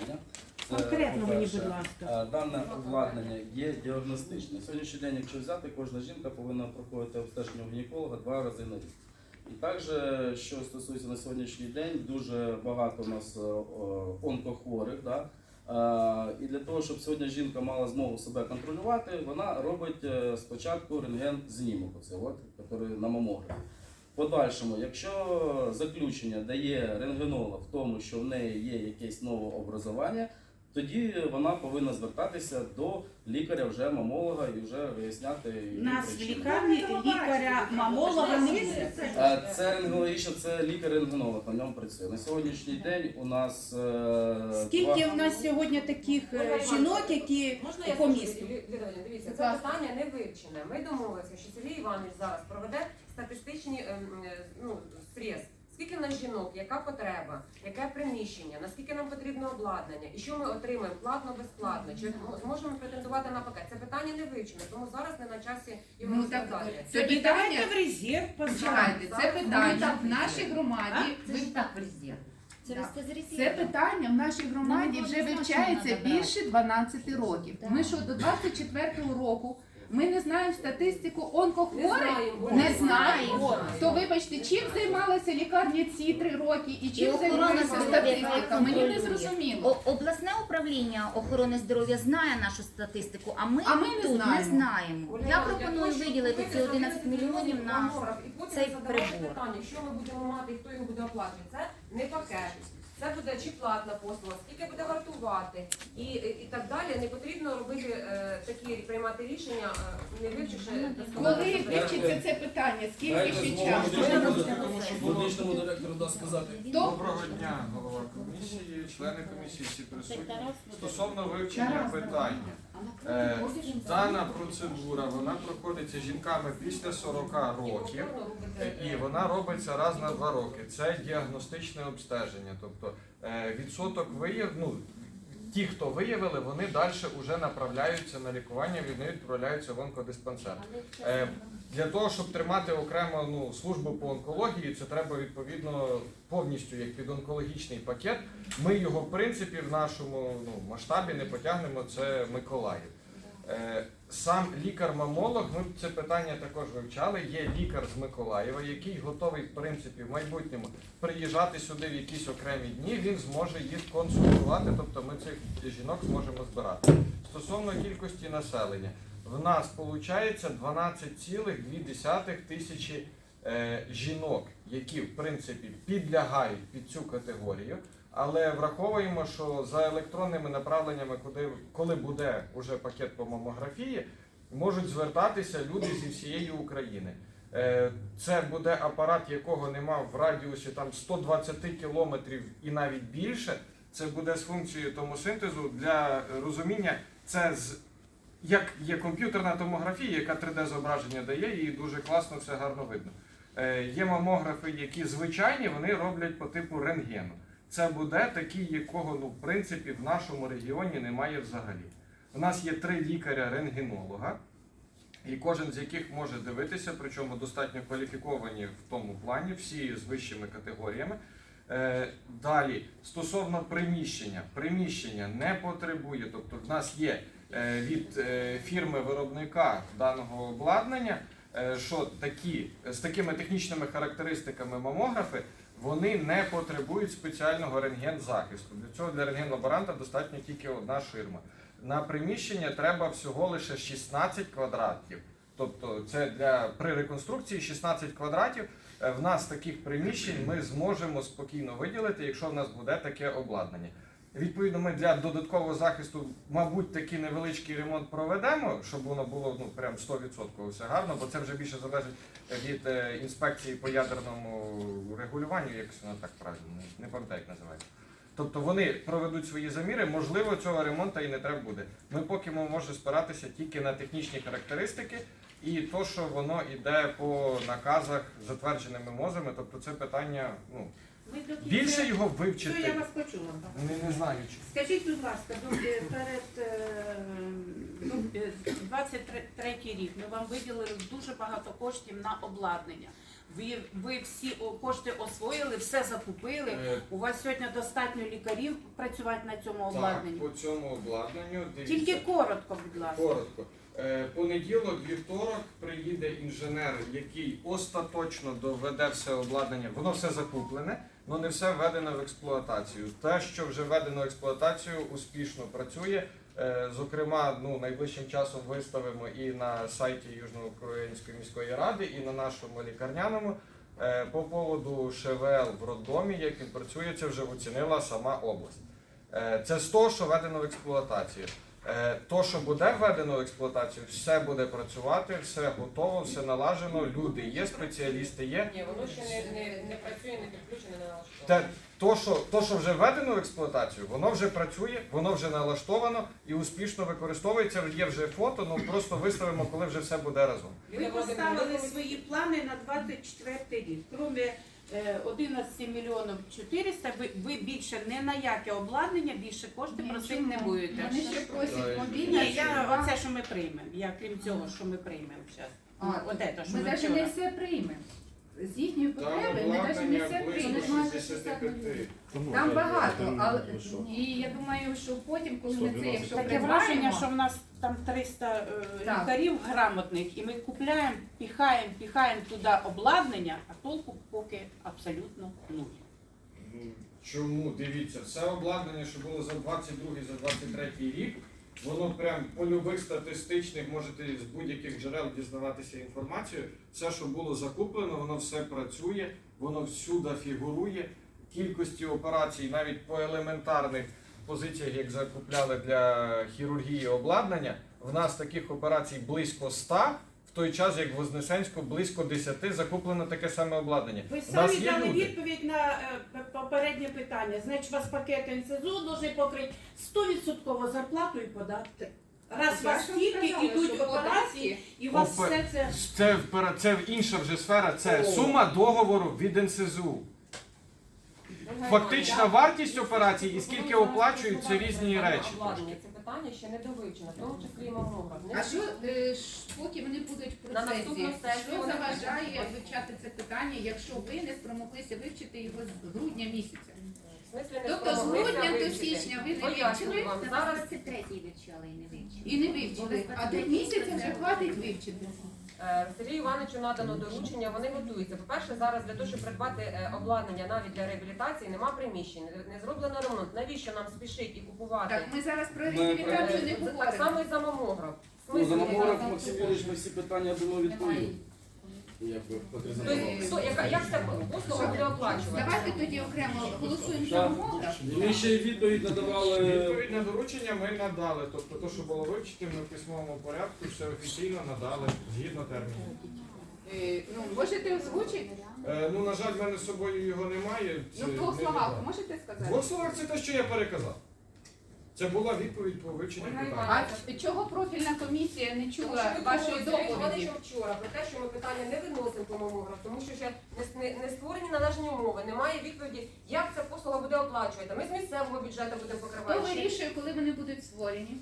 питання. Це, Конкретно мені, будь ласка. е, Дане обладнання є діагностичне. На сьогоднішній день, якщо взяти, кожна жінка повинна проходити обстеження у гінеколога два рази на рік. І також, що стосується на сьогоднішній день, дуже багато у нас е, онкохворих. Да? Е, І для того, щоб сьогодні жінка мала змогу себе контролювати, вона робить е, спочатку рентген знімок, який на мамографі. В Подальшому, якщо заключення дає рентгенолог в тому, що в неї є якесь нове образування, тоді вона повинна звертатися до лікаря, вже мамолога і вже виясняти її Нас в лікарні лікаря мамолога не. Е, Це рентгенологічно, це лікар-рентгенолог, на ньому працює. На сьогоднішній день у нас е, Скільки два- в нас сьогодні таких е, жінок, які Можна я по скажу, місту? Лі- дивіться, це питання не вивчене. Ми домовилися, що Сергій Іванович зараз проведе статистичні ем, е, ну, стрес. Скільки в нас жінок, яка потреба, яке приміщення, наскільки нам потрібно обладнання, і що ми отримаємо платно, безплатно, чи зможемо претендувати на пакет. Це питання не вивчене, тому зараз не на часі його Ну, так, розглядати. Це питання, в резерв поставимо. це питання в нашій А? громаді. Це ж так з резерву. Це питання в нашій громаді вже вивчається більше 12 років. Так. Ми що до 24-го року знаємо статистику онкохворих? Не знаємо. То вибачте, чим займалася лікарня ці три роки і чим І займалася статистика? Мені не зрозуміло. О- Обласне управління охорони здоров'я знає нашу статистику, а ми, А ми не тут знаємо. не знаємо. Я пропоную виділити ці купити 11 мільйонів на цей прибор. питання, що ми будемо мати і хто його буде оплачувати. Це не пакет. Це буде чи платна послуга, скільки буде вартувати і, і так далі. Не потрібно робити е, такі приймати рішення, е, не вивчивши досконало Коли вивчиться це питання? Скільки ще часу? медичному- медичному директору дасть сказати. Доброго дня, голова комісії, члени комісії, всі присутні. Стосовно вивчення питання, Е, дана процедура вона проходиться жінками після 40 років. Е, І вона робиться раз на два роки. Це діагностичне обстеження. Тобто е, відсоток вияв, ну, ті, хто виявили, вони далі вже направляються на лікування, вони відправляються в онкодиспансер. Е, Для того, щоб тримати окремо ну, службу по онкології, це треба відповідно повністю як під онкологічний пакет. Ми його в принципі в нашому ну, масштабі не потягнемо. Це Миколаїв. Е, Сам лікар-мамолог, ми це питання також вивчали. Є лікар з Миколаєва, який готовий в принципі в майбутньому приїжджати сюди в якісь окремі дні. Він зможе їх консультувати, тобто ми цих жінок зможемо збирати. Стосовно кількості населення, в нас виходить 12,2 тисячі е, жінок, які в принципі підлягають під цю категорію. Але враховуємо, що за електронними направленнями, куди коли буде уже пакет по мамографії, можуть звертатися люди зі всієї України. Е, Це буде апарат, якого нема в радіусі там 120 кілометрів і навіть більше. Це буде з функцією томосинтезу для розуміння. Це з як є комп'ютерна томографія, яка 3D-зображення дає, і дуже класно все гарно видно. Е, Є мамографи, які звичайні, вони роблять по типу рентгену. Це буде такий, якого ну, в принципі в нашому регіоні немає взагалі. У нас є три лікаря-рентгенолога, і кожен з яких може дивитися, причому достатньо кваліфіковані в тому плані, всі з вищими категоріями. Е, Далі, стосовно приміщення, приміщення не потребує, тобто в нас є е, від е, фірми виробника даного обладнання, що такі з такими технічними характеристиками мамографи вони не потребують спеціального рентген-захисту. Для цього для рентген-лаборанта достатньо тільки одна ширма. На приміщення треба всього лише 16 квадратів. Тобто це для при реконструкції 16 квадратів. Е, В нас таких приміщень ми зможемо спокійно виділити, якщо в нас буде таке обладнання. Відповідно, ми для додаткового захисту, мабуть, такий невеличкий ремонт проведемо, щоб воно було ну прям 100% все гарно, бо це вже більше залежить від е, інспекції по ядерному регулюванню, якось воно так правильно, не- не пам'ятаю, як називається. Тобто вони проведуть свої заміри, можливо, цього ремонту і не треба буде. Ми поки ми можемо спиратися тільки на технічні характеристики і то, що воно йде по наказах затвердженими мозами, тобто це питання, ну Ви до кінця- Більше його Що я вивчити вас почула? не, не знаю чи. Скажіть, будь ласка, ну, е, перед е, ну, е, 23 рік ми вам виділили дуже багато коштів на обладнання. Ви, ви всі о, кошти освоїли, все закупили. Е, У вас сьогодні достатньо лікарів працювати на цьому Так, обладнанні. по цьому обладнанню дивіться. Тільки коротко, будь ласка. Коротко. Е, Понеділок, вівторок приїде інженер, який остаточно доведе все обладнання. Воно все закуплене, але не все введено в експлуатацію. Те, що вже введено в експлуатацію, успішно працює. Е, Зокрема, ну найближчим часом виставимо і на сайті Южноукраїнської міської ради, і на нашому лікарняному. Е, По поводу ШВЛ в роддомі, як він працює, це вже оцінила сама область. Е, Це з того, що введено в експлуатацію. Е, То, що буде введено в експлуатацію, все буде працювати, все готово, все налажено, люди є, спеціалісти є. Ні, воно ще не, не, не працює, не підключене, не налаштоване. Те, то, що, то, що вже введено в експлуатацію, воно вже працює, воно вже налаштовано і успішно використовується. Є вже фото, ну просто виставимо, коли вже все буде разом. Ви поставили свої плани на 24 рік. Крім е, 11 мільйонів 400, ви, ви більше не на яке обладнання, більше кошти просити не будете. Вони ще просять. Ні, я оце, що ми приймемо. Я крім цього, що ми приймемо зараз. А, От це, що Ми ми навіть не вчора. все приймемо. З їхньої потреби ми навіть не обладнання все близько приймемо. 65. Там багато, але і я думаю, що потім, коли ми це, якщо Таке враження, придбаємо, що в нас там 300 е, Так. лікарів грамотних, і ми купляємо, піхаємо, піхаємо туди обладнання, а толку поки абсолютно нуль. Ну, Чому? Дивіться, все обладнання, що було за 22 за 23 рік, воно прям по любих статистичних, можете з будь-яких джерел дізнаватися інформацію. Все, що було закуплено, воно все працює, воно всюди фігурує. Кількості операцій навіть по елементарних позиціях, як закупляли для хірургії обладнання, в нас таких операцій близько 100, в той час як в Вознесенську близько 10 закуплено таке саме обладнання. Ви В нас самі є дали люди. відповідь на е, попереднє питання. Значить, у вас пакет НСЗУ може покрити 100% зарплату і податки. Раз у вас тільки йдуть операції, і у вас Опе- все це. Це, впера- це інша вже сфера, це сума договору від НСЗУ. Фактична вартість операцій і скільки оплачують, це різні речі. Це питання ще не довивчено, в тому числі і мамограф. А що е, ж, поки вони будуть в На процесі, наступну сесію що вони заважає вивчати це питання, якщо ви не спромоглися вивчити його з грудня місяця? В смислі не Тобто з спромоглися грудня до вивчити. січня ви не Пояснюю вивчили? вам, зараз 23 вивчали і не вивчили. І не вивчили, а до місяця вже хватить вивчити. Е, Сергію Івановичу надано доручення, вони готуються. По-перше, зараз для того, щоб придбати е, обладнання навіть для реабілітації, нема приміщень, не- зроблено ремонт. Навіщо нам спішить і купувати? Так, ми зараз про реабілітацію не говоримо. Так само і за мамограф. Ну, за мамограф Максим Юрійович ми всі питання, думаю, відповів. Тобто, потрібно. хто- яка- як ця послуга буде оплачувати? Давайте тоді окремо голосуємо за Так. мамограф. Ми ще й відповідь надавали. Відповідь на доручення ми надали. Тобто, то, що було вивчити, ми в письмовому порядку все офіційно надали згідно терміну. Е, Ну, можете озвучити? Е, ну, на жаль, в мене з собою його немає. Ну, це в двох не словах, відомо. можете В сказати? двох словах це те, що я переказав. Це була відповідь по вивченню питання. А чого профільна комісія не чула вашої доповіді? Вчора про те, що ми питання не виносимо по мамограф, тому що ще не, не, не створені належні умови, немає відповіді, як ця послуга буде оплачувати. Ми з місцевого бюджету будемо Хто покривати. Ще, вирішує, коли вони будуть створені?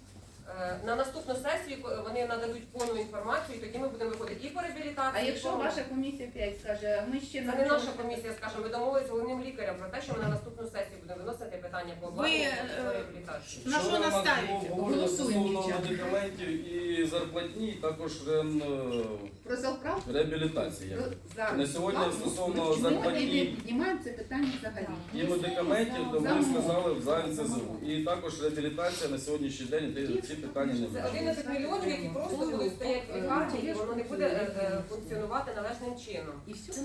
Е, На наступну сесію вони нададуть повну інформацію, і тоді ми будемо виходити і по реабілітації. А якщо по- ваша комісія 5 скаже, ми ще Це не наша комісія, скажімо, ми домовилися з головним лікарем про те, що ми на наступну сесію будемо виносити питання по обладнанню е, і по реабілітації. На що Вчора нас наставите? Голосуємо, медикаментів і зарплатні, і також рен, Про завправ? реабілітації. Зараз. На сьогодні Так, стосовно ми зарплатні піднімаємо це питання взагалі. І медикаментів, то Замовлення. сказали за НСЗУ. І також реабілітація на сьогоднішній день де питання не Це вирішені. 11 мільйонів, які просто будуть стояти в лікарні, і воно не буде е, функціонувати належним чином. І все.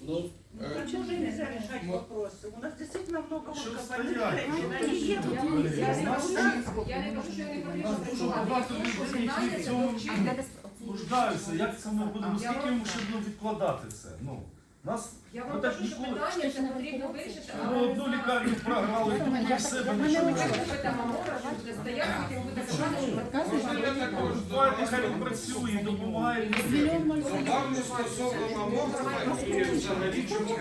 Ну, Е, Чому ви нельзя решать вопросы? У нас действительно много Що стоять? стоять? Я не кажу, що- я не кажу, що я не потрібно Нас дуже багато кажу, що людей питання в це цьому вивчити. нуждаються. Як це ми будемо, Я скільки ми ще будемо відкладати це? Ну, нас Я Ну, вам так кажу, що ніколи. питання це потрібно вирішити, Ви але не одну лікарню програли, тому на себе Ви нічого не купите мамограф, він буде стояти, потім буде казати, що Можливо, також Давайте хай він працює, допомагає людям. Добавлю стосовно мамографа і взагалі чому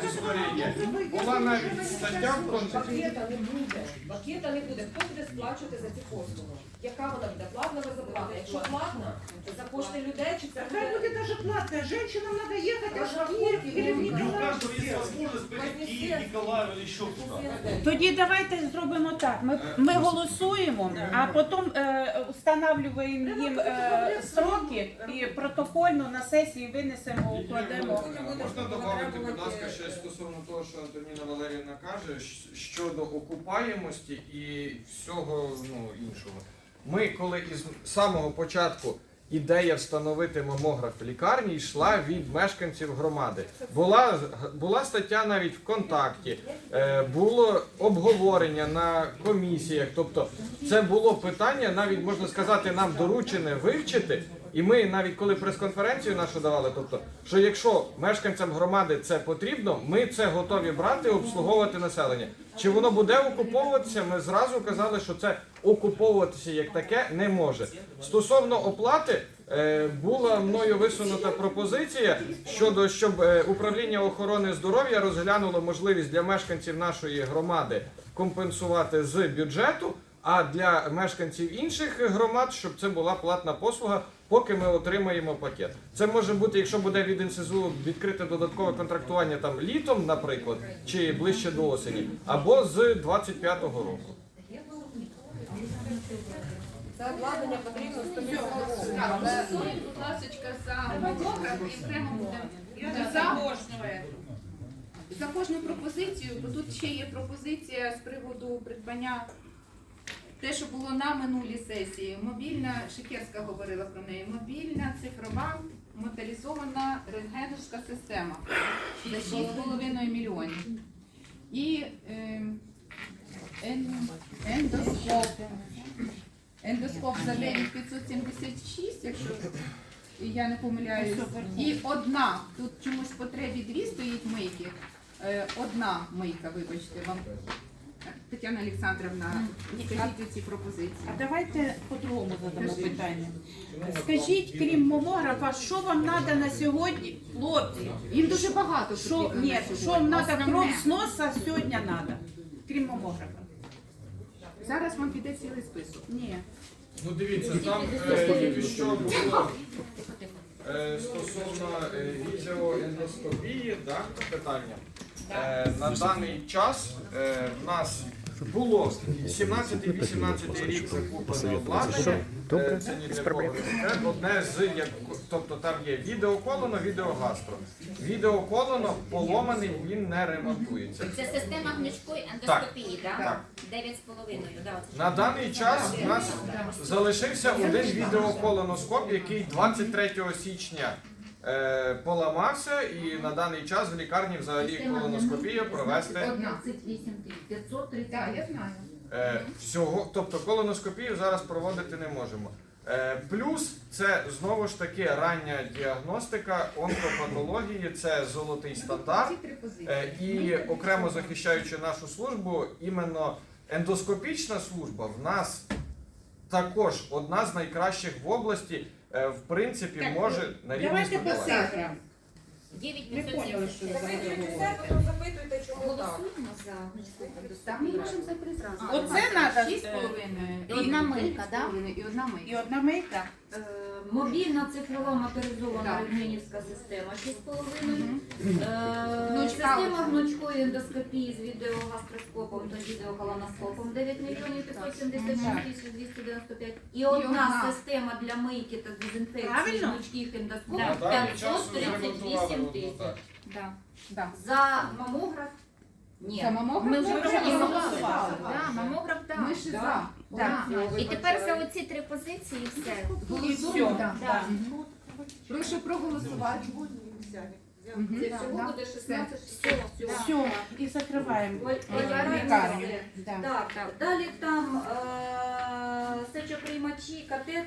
є. Була навіть стаття в контексті. Пакета не буде. Пакета не буде. Хто буде сплачувати за ці послуги? Яка вона буде? Платна безоплатна? Якщо платна, то за кошти людей чи це Хай буде? буде даже платная. Женщинам надо ехать аж Розрахунки или в будуть. Не у каждого есть возможность поехать в Киев, Николаев или еще куда-то. Тоді давайте зробимо так. Ми, ми голосуємо, а потім е, встановлюємо їм е, сроки і протокольно на сесії винесемо, укладемо. Можна додати, будь ласка, ще стосовно того, що Антоніна Валерівна каже, щ- щодо окупаємості і всього ну, іншого. Ми, коли із самого початку ідея встановити мамограф в лікарні йшла від мешканців громади. Була, була стаття навіть ВКонтакті, е, було обговорення на комісіях. Тобто це було питання, навіть можна сказати, нам доручене вивчити. І ми навіть коли прес-конференцію нашу давали, тобто, що якщо мешканцям громади це потрібно, ми це готові брати, обслуговувати населення. Чи воно буде окуповуватися? Ми зразу казали, що це окуповуватися як таке не може. Стосовно оплати, е, була мною висунута пропозиція щодо щоб е, управління охорони здоров'я розглянуло можливість для мешканців нашої громади компенсувати з бюджету. А для мешканців інших громад, щоб це була платна послуга, поки ми отримаємо пакет. Це може бути, якщо буде від НСЗУ відкрите додаткове контрактування там літом, наприклад, чи ближче до осені, або з 25-го року. Це обладнання потрібно 100 Так, будь ласка, за мамограф і окремо будемо за. Запрошує. За кожну пропозицію, бо тут ще є пропозиція з приводу придбання те, що було на минулій сесії. Мобільна, Шикерська говорила про неї, мобільна цифрова моторизована рентгеновська система за 6,5 мільйонів. І е, ендоскоп. Ендоскоп за 9576, якщо я не помиляюсь. І одна, тут чомусь потребі дві стоїть мийки. Е, Одна мийка, вибачте вам. Тетяна Олександровна, скажіть ці пропозиції. А давайте по-другому задамо питання. Скажіть, крім мамографа, що вам треба на сьогодні, хлопці? Їм дуже багато Що, потрібно ні, на що сьогодні. вам треба Основне. кров з носа сьогодні треба, крім мамографа? Зараз вам піде цілий список. Ні. Ну дивіться, там е, що було е, стосовно е, відеоендоскопії, да, питання. Е, на даний час е, в нас було 17-18 рік закуплене обладнання. Е, це ні для кого не секрет. Одне з як, тобто там є відеоколоно, відеогастро. Відеоколоно поломаний, він не ремонтується. Це система гнучкої ендоскопії, так? Так. Дев'ять з половиною, да. На даний час у нас залишився один відеоколоноскоп, який 23 січня поламався, і на даний час в лікарні взагалі колоноскопію провести Одна. 530. Так, я знаю. е, всього. Тобто колоноскопію зараз проводити не можемо. Е, плюс це знову ж таки рання діагностика онкопатології, це золотий стандарт. Е, І окремо захищаючи нашу службу, іменно ендоскопічна служба в нас також одна з найкращих в області. Е, В принципі, Так, може на рівні Давайте по цифрам. Не поняла, що Так ви за потім запитуйте, чому так. Голосуємо за ми можемо призрати. Оце надо, Шість з е, половиною. і одна мийка, так? І одна І мийка. одна мийка. Е, Мобільна цифрова моторизована рентгенівська система 6,5. Е, Система гнучкої ендоскопії з відеогастроскопом та відеоколоноскопом 9 мільйонів 576 тисяч 295. І одна одна. система для мийки та дезінфекції гнучких ендоскопів даний час вже 538 тисяч. За мамограф? Ні. Мамограф Ми вже проголосували. Да, мамограф, так. Ми ще за. Да. Да. І тепер за оці три позиції все. І все. Да. Да. Прошу проголосувати. Це всього буде Все. 16 всього. Все, і закриваємо. Лікарню. Так, так. Далі там е, сечоприймачі, катетери.